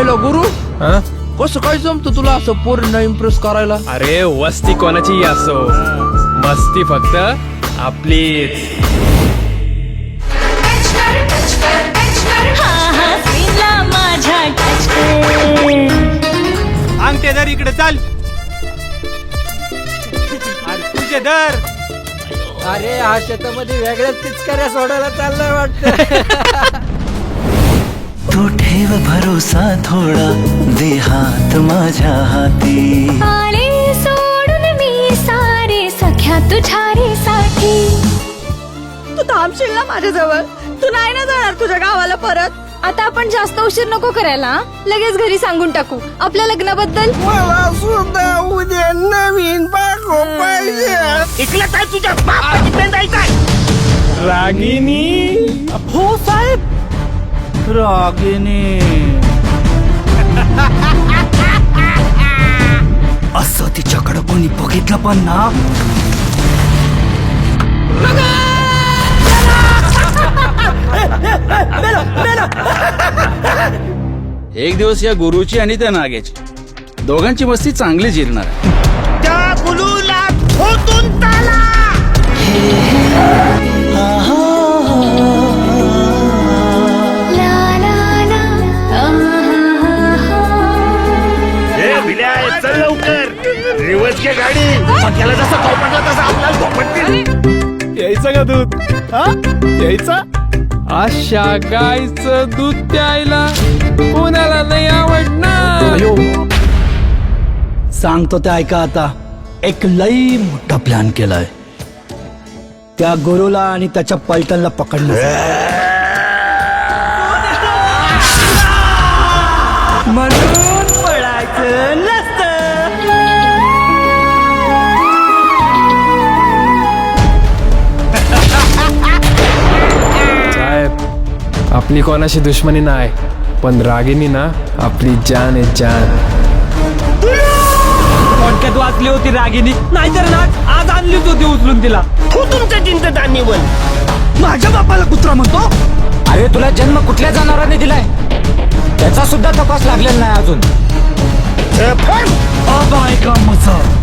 आयला गुरु? हा? कसं काय जमतं तुला असं पोरींना इम्प्रेस करायला? अरे वस्ती कोणाची असो? मस्ती फक्त आपलीच. हा हा स्क्रीनला माझ्या टच कर अंगठे दर इकडे चाल. अरे तुझे दर. अरे हा शेतामध्ये वेगळ्याच पिचकाऱ्या सोडायला चाललंय वाटतं. भरोसा थोडा देहात माझ्या हाती. आले सोडून मी सारे सख्या तुझ्या रे साठी. तू थांबशील ना माझ्याजवळ? तू नाही ना जाणार तुझ्या गावाला परत? आता आपण जास्त उशीर नको करायला? लगेच घरी सांगून टाकू. आपल्या लग्नाबद्दल? मला सुद्धा उद्या नवीन बायको पाहिजे रागिनी. हो साहेब. रागिनी असं तिच्याकडं कोणी बघितलं पण ना? एक दिवस या गुरुची आणि त्या नाग्याची दोघांची मस्ती चांगली जिरणार आहे. ला यायचं का दूध? हा? यायचा? अशा गायचं दूध प्यायला कोणाला नाही आवडणार. सांगतो ते ऐका आता. एक लई मोठा प्लॅन केलाय. त्या गुरुला आणि त्याच्या पलटनला पकडण्याचा आपली कोणाशी दुश्मनी नाही पण रागिनी ना आपली जान आहे जान. थोडक्यात वाचली होती रागिनी नाहीतर ना आज आणलीच होती उचलून तिला. माझ्या बापाला कुत्रा म्हणतो. अरे तुला जन्म कुठल्या जनावरांनी दिलाय? त्याचा सुद्धा तपास लागलेला नाही अजून. अब ऐका मजा.